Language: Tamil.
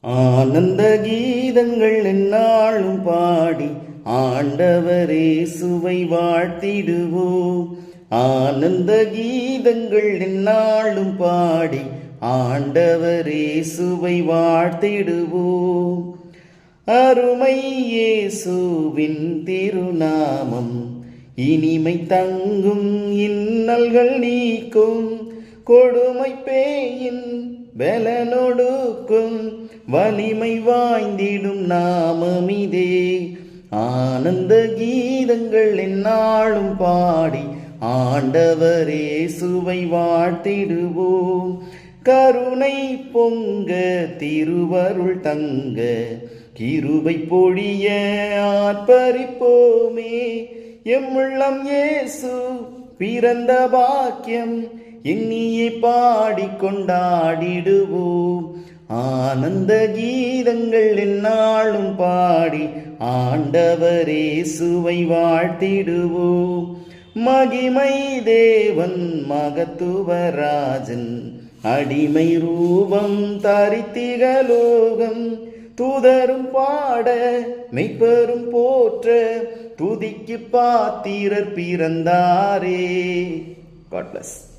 ஆனந்த கீதங்கள் என்னாலும் பாடி ஆண்டவரே சுவை வாழ்த்திடுவோம். ஆனந்த கீதங்கள் என்னாலும் பாடி ஆண்டவரே சுவை வாழ்த்திடுவோம். அருமை இயேசுவின் திருநாமம் இனிமை தங்கும் இன்னல்கள் நீக்கும். கொடுமை பேயின் பலனொடுக்கும் வலிமை வாய்ந்திடும் நாமமிதே. ஆனந்த கீதங்கள் என்னாலும் பாடி ஆண்டவரே சுவை வாழ்த்திடுவோம். கருணை பொங்க திருவருள் தங்க கிருபை பொழிய ஆர்ப்பரிப்போமே. எம்முள்ளம் இயேசு பிறந்த பாக்கியம் எண்ணியே பாடி கொண்டாடிடுவோம். ஆனந்த கீதங்கள் என்னாலும் பாடி ஆண்டவரே சுவை வாழ்த்திடுவோம். மகிமை தேவன் மகத்துவராஜன் அடிமை ரூபம் தரித்திகலோகம் தூதரும் பாட மெய்ப்பெரும் போற்ற துதிக்கு பாத்திரர் பிறந்தாரே. God plus